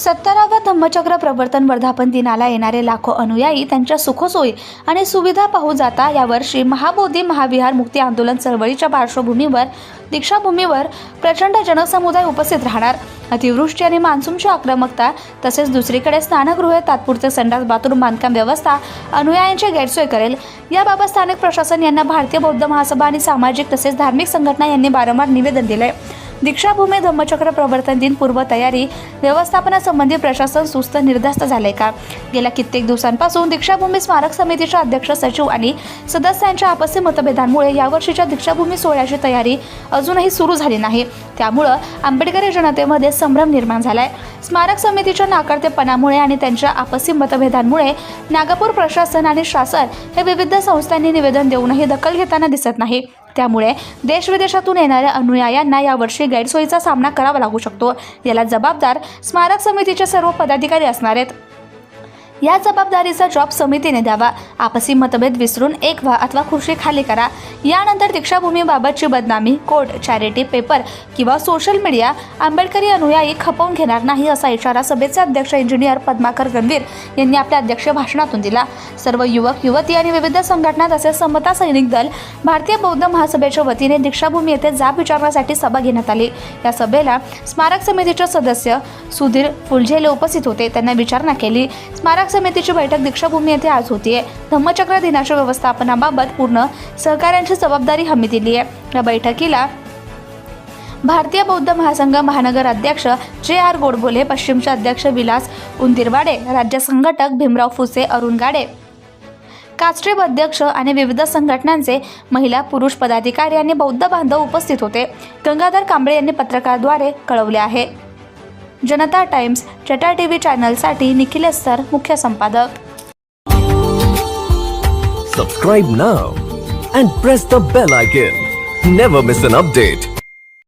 सत्तराव्या धम्मचक्र प्रवर्तन वर्धापन दिनाला येणारे लाखो अनुयायी त्यांच्या सुखसोयी आणि सुविधा पाहू जाता यावर्षी महाबोधी महाविहार मुक्ती आंदोलन चळवळीच्या पार्श्वभूमीवर दीक्षाभूमीवर प्रचंड जनसमुदाय उपस्थित राहणार. अतिवृष्टी आणि मान्सूनची आक्रमकता तसेच दुसरीकडे स्नानगृहे तात्पुरते संडास बाथरूम बांधकाम व्यवस्था अनुयायांची गैरसोय करेल. याबाबत स्थानिक प्रशासन यांना भारतीय बौद्ध महासभा आणि सामाजिक तसेच धार्मिक संघटना यांनी वारंवार निवेदन दिले दीक्षाभूमी धम्मचक्र प्रवर्तन दिन पूर्व तयारी व्यवस्थापनासंबंधी प्रशासन सुस्त निर्धास्त झालंय का? गेल्या कित्येक दिवसांपासून दीक्षाभूमी स्मारक समितीच्या अध्यक्ष सचिव आणि सदस्यांच्या आपसी मतभेदांमुळे यावर्षीच्या दीक्षाभूमी सोहळ्याची तयारी अजूनही सुरू झाली नाही. त्यामुळं आंबेडकरी जनतेमध्ये संभ्रम निर्माण झालाय. स्मारक समितीच्या नाकारतेपणामुळे आणि त्यांच्या आपसी मतभेदांमुळे नागपूर प्रशासन आणि शासन हे विविध संस्थांनी निवेदन देऊनही दखल घेताना दिसत नाही. त्यामुळे देशविदेशातून येणाऱ्या अनुयायांना यावर्षी गैरसोयीचा सामना करावा लागू शकतो. याला जबाबदार स्मारक समितीचे सर्व पदाधिकारी असणार आहेत. या जबाबदारीचा जॉब समितीने द्यावा. आपसी मतभेद विसरून एक व्हा अथवा खुर्शी खाली करा. यानंतर दीक्षाभूमीबाबतची बदनामी कोर्ट चॅरिटी पेपर किंवा सोशल मीडिया आंबेडकरी अनुयायी खपवून घेणार नाही असा इशारा सभेचे अध्यक्ष इंजिनियर पद्माकर गंभीर यांनी आपल्या अध्यक्ष भाषणातून दिला. सर्व युवक युवती आणि विविध संघटना तसेच समता सैनिक दल भारतीय बौद्ध महासभेच्या वतीने दीक्षाभूमी येथे जाब विचारण्यासाठी सभा घेण्यात आली. या सभेला स्मारक समितीचे सदस्य सुधीर फुलझेले उपस्थित होते. त्यांना विचारणा केली. स्मारक समितीची बैठक दीक्षाभूमी येथे आज होतीये. धम्मचक्र दिनाच्या व्यवस्थापनाबाबत पूर्ण सहकार्यांची जबाबदारी हमी दिली आहे या बैठकीला भारतीय बौद्ध महासंघ महानगर अध्यक्ष जे आर गोडबोले पश्चिमचे अध्यक्ष विलास उंदिरवाडे राज्य संघटक भीमराव फुसे अरुण गाडे कास्ट्रीब अध्यक्ष आणि विविध संघटनांचे महिला पुरुष पदाधिकारी आणि बौद्ध बांधव उपस्थित होते. गंगाधर कांबळे यांनी पत्रकाराद्वारे कळवले आहे. जनता टाइम्स चटा टी व्ही चॅनलसाठी निखिल अस्तर मुख्य संपादक. Subscribe now and press the bell icon never miss an update